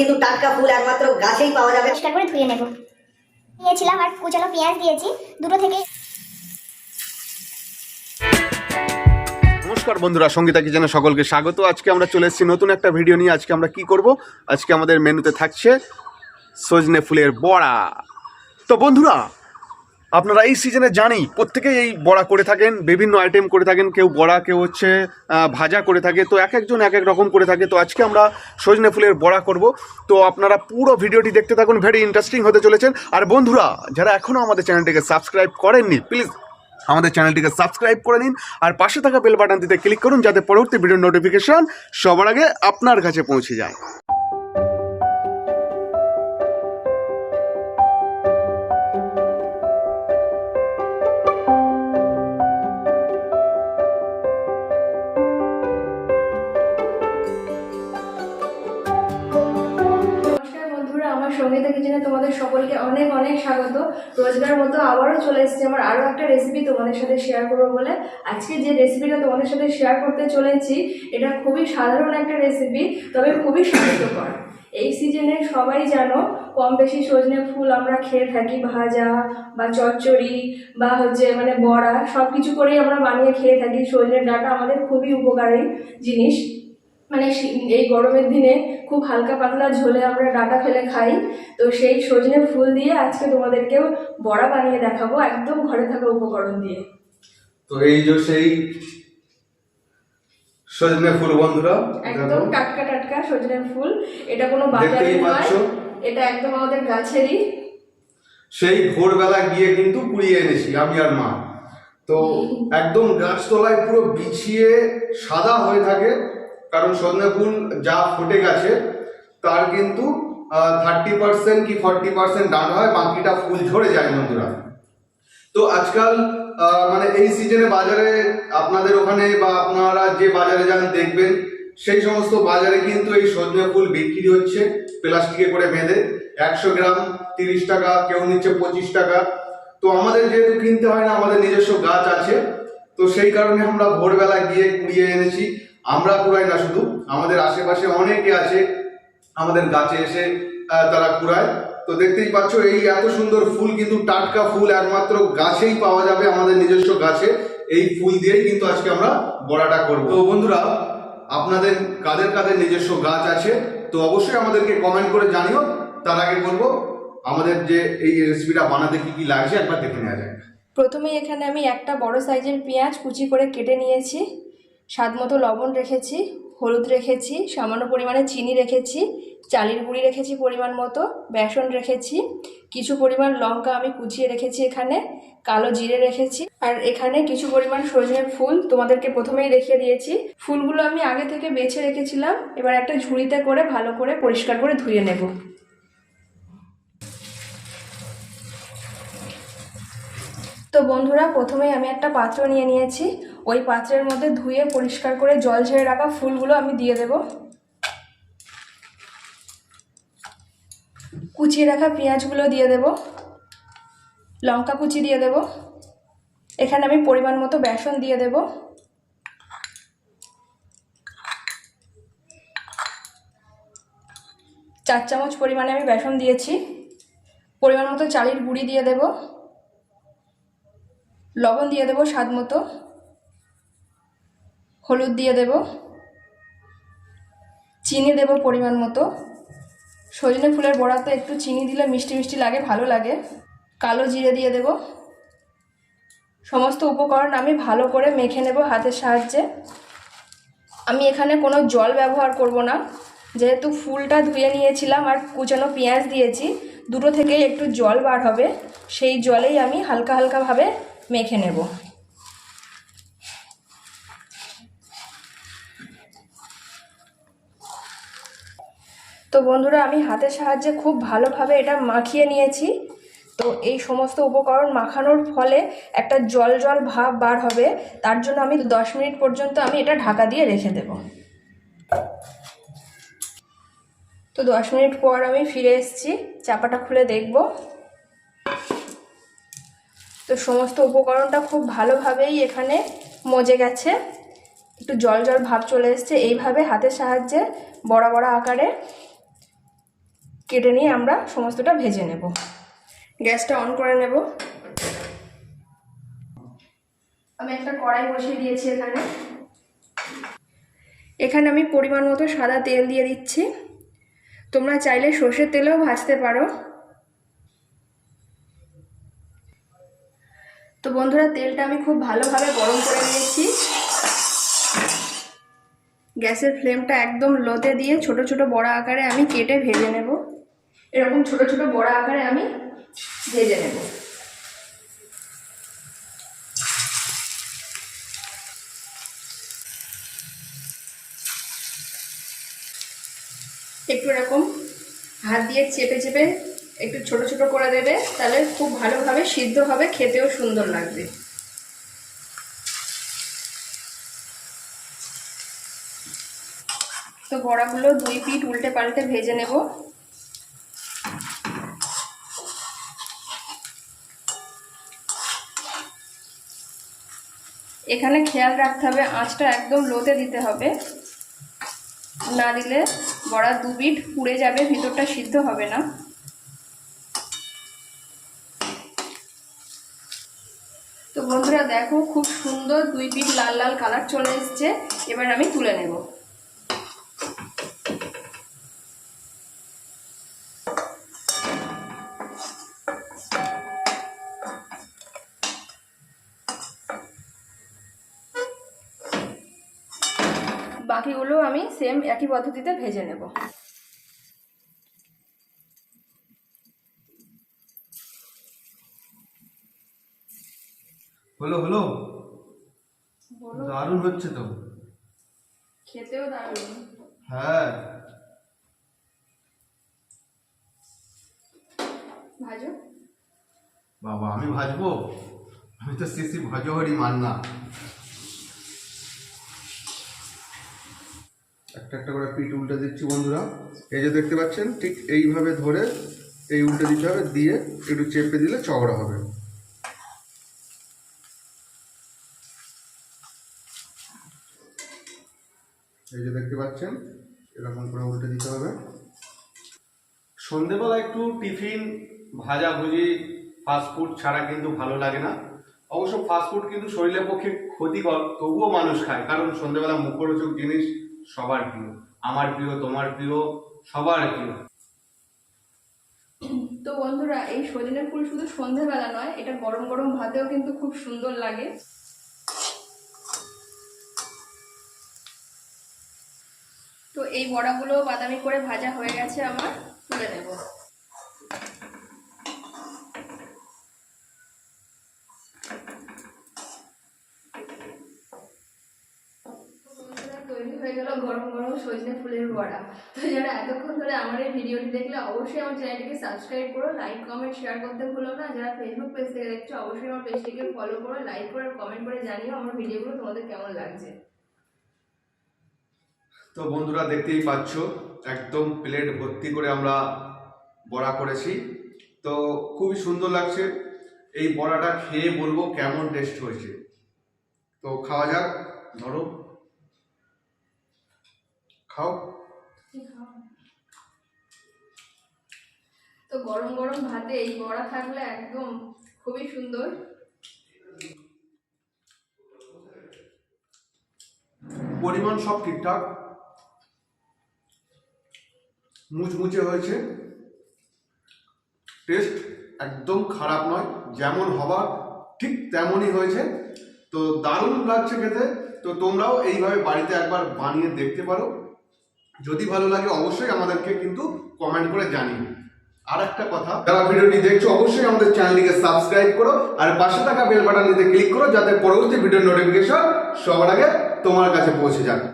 কিন্তু টাটকা ফুল একমাত্র গাছেই পাওয়া যাবে। পরিষ্কার করে ধুয়ে নেব। নিয়েছিলাম আর কুচানো পেঁয়াজ দিয়েছি দুটো থেকে। নমস্কার বন্ধুরা সঙ্গীতা কিচেনে সকলকে স্বাগত। আজকে আমরা চলে এসেছি নতুন একটা ভিডিও নিয়ে। আজকে আমরা কি করব? আজকে আমাদের মেনুতে থাকছে সজনে ফুলের বড়া। তো বন্ধুরা আপনারা এই সিজনে জানেই প্রত্যেকেই এই বড়া করে থাকেন, বিভিন্ন আইটেম করে থাকেন, কেউ বড়া, কেউ হচ্ছে ভাজা করে থাকে, তো এক একজন এক এক রকম করে থাকে, তো আজকে আমরা সজনে ফুলের বড়া করব। তো আপনারা পুরো ভিডিওটি দেখতে থাকুন ভেরি ইন্টারেস্টিং হতে চলেছেন। আর বন্ধুরা, যারা এখনও আমাদের চ্যানেলটিকে সাবস্ক্রাইব করেননি প্লিজ আমাদের চ্যানেলটিকে সাবস্ক্রাইব করে নিন, আর পাশে থাকা বেল বাটনটিতে ক্লিক করুন, যাতে পরবর্তী ভিডিও নোটিফিকেশন সবার আগে আপনার কাছে পৌঁছে যায়। তোমাদের সকলকে অনেক অনেক স্বাগত। রোজগার মতো আবারও চলে এসেছি। আমার আরও একটা রেসিপি তোমাদের সাথে শেয়ার করব বলে। আজকে যে রেসিপিটা তোমাদের সাথে শেয়ার করতে চলেছি, এটা খুবই সাধারণ একটা রেসিপি তবে খুবই স্বাস্থ্যকর। এই সিজনে সবাই জানো, কম বেশি সজনে ফুল আমরা খেয়ে থাকি, ভাজা বা চচ্চড়ি বা হচ্ছে মানে বড়া সব কিছু করেই আমরা বানিয়ে খেয়ে থাকি। সজনের ডাটা আমাদের খুবই উপকারী জিনিস। মানে এই গরমের দিনে খুব হালকা পাতলা ঝোলে আমরা ডাটা ফেলে খাই। তো সেই সজনে ফুল দিয়ে আজকে তোমাদেরকেও বড়া বানিয়ে দেখাবো একদম ঘরে থাকা উপকরণ দিয়ে। তো এই যে সেই সজনে ফুল বন্ধুরা একদম টাটকা টাটকা সজনে ফুল। এটা কোনো বাজারে নয়। এটা একদম আমাদের গাছেরই। সেই ভোরবেলা গিয়ে কিন্তু কুড়িয়ে এনেছি আমি আর মা। তো একদম গাছতলায় পুরো বিছিয়ে সাদা হয়ে থাকে। কারণ সজনে ফুল যা ফুটে গেছে, তার কিন্তু থার্টি পার্সেন্ট কি ফর্টি পার্সেন্ট ডান হয়, বাকিটা ফুল ঝরে যায় বন্ধুরা। তো আজকাল মানে এই সিজনে বাজারে আপনাদের ওখানে বা আপনারা যে বাজারে যান দেখবেন, সেই সমস্ত বাজারে কিন্তু এই সজনে ফুল বিক্রি হচ্ছে, প্লাস্টিকে করে বেঁধে। একশো গ্রাম, তিরিশ টাকা, কেউ নিচ্ছে পঁচিশ টাকা। তো আমাদের যেহেতু কিনতে হয় না, আমাদের নিজস্ব গাছ আছে, তো সেই কারণে আমরা ভোরবেলা গিয়ে কুড়িয়ে এনেছি। আমরা কুড়াই না শুধু, আমাদের আশেপাশে অনেকে আছে, আমাদের গাছে এসে তারা কুড়ায়। তো দেখতেই পাচ্ছ, এই এত সুন্দর ফুল কিন্তু টাটকা ফুল, একমাত্র গাছেই পাওয়া যাবে আমাদের নিজস্ব গাছে। এই ফুল দিয়েই কিন্তু আজকে আমরা বড়াটা করব। তো বন্ধুরা, আপনাদের কাদের কাদের নিজস্ব গাছ আছে, তো অবশ্যই আমাদেরকে কমেন্ট করে জানিও। তার আগে বলব, আমাদের যে এই রেসিপিটা বানাতে কি কি লাগছে একবার দেখে নেওয়া যায় প্রথমেই এখানে আমি একটা বড় সাইজের পেঁয়াজ কুচি করে কেটে নিয়েছি। স্বাদ মতো লবণ রেখেছি, হলুদ রেখেছি, সামান্য পরিমাণে চিনি রেখেছি, চালের গুঁড়ি রেখেছি পরিমাণ মতো, বেসন রেখেছি, কিছু পরিমাণ লঙ্কা আমি কুচিয়ে রেখেছি এখানে, কালো জিরে রেখেছি, আর এখানে কিছু পরিমাণ সজনের ফুল তোমাদেরকে প্রথমেই রেখে দিয়েছি। ফুলগুলো আমি আগে থেকে বেছে রেখেছিলাম, এবার একটা ঝুড়িতে করে ভালো করে পরিষ্কার করে ধুয়ে নেব। তো বন্ধুরা, প্রথমেই আমি একটা পাত্র নিয়ে নিয়েছি। ওই পাত্রের মধ্যে ধুয়ে পরিষ্কার করে জল ঝেড়ে রাখা ফুলগুলো আমি দিয়ে দেব। কুচিয়ে রাখা পেঁয়াজগুলো দিয়ে দেব। লঙ্কা কুচি দিয়ে দেব। এখানে আমি পরিমাণ মতো বেসন দিয়ে দেব। চার চামচ পরিমাণে আমি বেসন দিয়েছি। পরিমাণ মতো চালের গুঁড়ি দিয়ে দেবো। লবণ দিয়ে দেবো স্বাদ মতো। হলুদ দিয়ে দেব। চিনি দেব পরিমাণ মতো। সজনে ফুলের বড়াতে একটু চিনি দিলে মিষ্টি মিষ্টি লাগে, ভালো লাগে। কালো জিরে দিয়ে দেব। সমস্ত উপকরণ আমি ভালো করে মেখে নেব হাতের সাহায্যে। আমি এখানে কোনো জল ব্যবহার করব না। যেহেতু ফুলটা ধুয়ে নিয়েছিলাম আর কুচানো পেঁয়াজ দিয়েছি, দুটো থেকেই একটু জল বার হবে। সেই জলেই আমি হালকা হালকাভাবে মেখে নেব। তো বন্ধুরা, আমি হাতের সাহায্যে খুব ভালোভাবে এটা মাখিয়ে নিয়েছি। তো এই সমস্ত উপকরণ মাখানোর ফলে একটা জল জল ভাব বার হবে। তার জন্য আমি দশ মিনিট পর্যন্ত আমি এটা ঢাকা দিয়ে রেখে দেব। তো দশ মিনিট পর আমি ফিরে এসেছি। চাপাটা খুলে দেখব। তো সমস্ত উপকরণটা খুব ভালোভাবেই এখানে মজে গেছে। একটু জল জল ভাব চলে এসছে। এইভাবে হাতের সাহায্যে বড়া বড়া আকারে কেটে নিয়ে আমরা সমস্তটা ভেজে নেব। গ্যাসটা অন করে নেব। আমি একটা কড়াই বসিয়ে দিয়েছি এখানে। এখানে আমি পরিমাণ মতো সাদা তেল দিয়ে দিচ্ছি। তোমরা চাইলে সর্ষের তেলেও ভাজতে পারো। তো বন্ধুরা, তেলটা আমি খুব ভালোভাবে গরম করে নিয়েছি। গ্যাসের ফ্লেমটা একদম লোতে দিয়ে ছোট ছোট বড়া আকারে আমি কেটে ভেজে নেব। এরকম ছোট ছোট বড়া আকারে আমি ভেজে নেব। একটু এরকম হাত দিয়ে চেপে চেপে একটু ছোট ছোট করে দেবে, তাহলে খুব ভালোভাবে সিদ্ধ হবে, খেতেও সুন্দর লাগবে। তো বড়াগুলো দুই পিঠ উল্টে পাল্টে ভেজে নেব। এখানে খেয়াল রাখতে হবে, আঁচটা একদম লোতে দিতে হবে। না দিলে বড়া দু পিঠ পুড়ে যাবে, ভিতরটা সিদ্ধ হবে না। তো বন্ধুরা দেখো, খুব সুন্দর দুই পিঠ লাল লাল কালার চলে এসছে। এবার আমি তুলে নেব। বাকিগুলো আমি সেম একই পদ্ধতিতে ভেজে নেব। হলো হলো। দারুণ হচ্ছে তো। খেতেও দারুণ। হ্যাঁ। ভাজো। বাবা আমি ভাজবো? আমি তো শিশি ভজহরি মান্না। একটা একটা করে পিঠ উল্টে দিচ্ছি বন্ধুরা। এই যে দেখতে পাচ্ছেন, ঠিক এইভাবে ধরে এই উল্টে দিতে হবে, দিয়ে একটু চেপে দিলে চওড়া হবে। এই যে দেখতে পাচ্ছেন, এরকম করে উল্টে দিতে হবে। সন্ধেবেলা একটু টিফিন ভাজাভুজি ফাস্টফুড ছাড়া কিন্তু ভালো লাগে না। অবশ্য ফাস্টফুড কিন্তু শরীরের পক্ষে ক্ষতিকর, তবুও মানুষ খায়, কারণ সন্ধেবেলা মুখরোচক জিনিস সবার প্রিয়। আমার প্রিয়, তোমার প্রিয়, সবার প্রিয়। তো বন্ধুরা, এই সজনে ফুল শুধু সন্ধ্যাবেলা নয়, এটা গরম গরম ভাতেও কিন্তু খুব সুন্দর লাগে। তো এই বড়াগুলো বাদামি করে ভাজা হয়ে গেছে, আমার তুলে নেব বন্ধুরা, তৈরি হয়ে গেল গরম গরম সজনে ফুলের বড়া। তো যারা এতক্ষণ ধরে আমার এই ভিডিওটি দেখলে অবশ্যই আমার চ্যানেলটিকে সাবস্ক্রাইব করো লাইক কমেন্ট শেয়ার করতে ভুলো না। যারা ফেসবুক পেজ থেকে দেখছ, অবশ্যই আমার পেজটিকে ফলো করো লাইক করো কমেন্ট করে জানিও আমার ভিডিওগুলো তোমাদের কেমন লাগছে। তো বন্ধুরা দেখতেই পাচ্ছ, একদম প্লেট ভর্তি করে আমরা বড়া করেছি। তো খুবই সুন্দর লাগছে। এই বড়াটা খেয়ে বলব কেমন টেস্ট হয়েছে। তো খাওয়া যাক ধরো খাও। তো গরম গরম ভাতে এই বড়া থাকলে একদম খুবই সুন্দর। পরিমাণ সব ঠিকঠাক। মুচমুচে হয়েছে। টেস্ট একদম খারাপ নয় যেমন হবার ঠিক তেমনই হয়েছে। তো দারুণ লাগছে খেতে। তো তোমরাও এইভাবে বাড়িতে একবার বানিয়ে দেখতে পারো। যদি ভালো লাগে অবশ্যই আমাদেরকে কিন্তু কমেন্ট করে জানিয়ে আর একটা কথা, যারা ভিডিওটি দেখছ, অবশ্যই আমাদের চ্যানেলটিকে সাবস্ক্রাইব করো আর পাশে থাকা বেল বাটনটিতে ক্লিক করো যাতে পরবর্তী ভিডিও নোটিফিকেশন সবার আগে তোমার কাছে পৌঁছে যাক